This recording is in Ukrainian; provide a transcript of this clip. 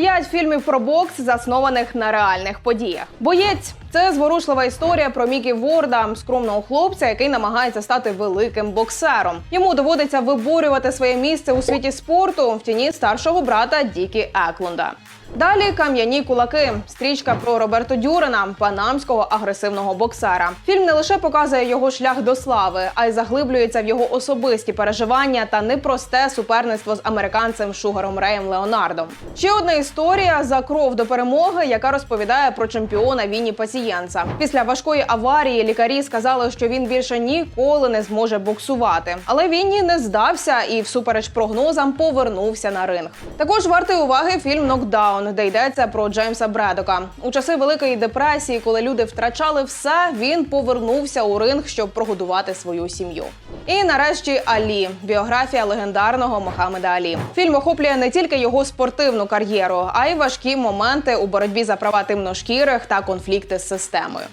П'ять фільмів про бокс, заснованих на реальних подіях. Боєць це зворушлива історія про Мікі Ворда, скромного хлопця, який намагається стати великим боксером. Йому доводиться виборювати своє місце у світі спорту в тіні старшого брата Дікі Еклунда. Далі кам'яні кулаки. Стрічка про Роберто Дюрена, панамського агресивного боксера. Фільм не лише показує його шлях до слави, а й заглиблюється в його особисті переживання та непросте суперництво з американцем Шугаром Реєм Леонардом. Ще одна історія за кров до перемоги, яка розповідає про чемпіона Вінні Пасієнца. Після важкої аварії лікарі сказали, що він більше ніколи не зможе боксувати. Але Вінні не здався і, всупереч прогнозам, повернувся на ринг. Також вартий уваги фільм Нокдаун, де йдеться про Джеймса Бредока. У часи Великої депресії, коли люди втрачали все, він повернувся у ринг, щоб прогодувати свою сім'ю. І нарешті Алі біографія легендарного Мохамеда Алі. Фільм охоплює не тільки його спортивну кар'єру, а й важкі моменти у боротьбі за права темношкірих та конфлікти з системою.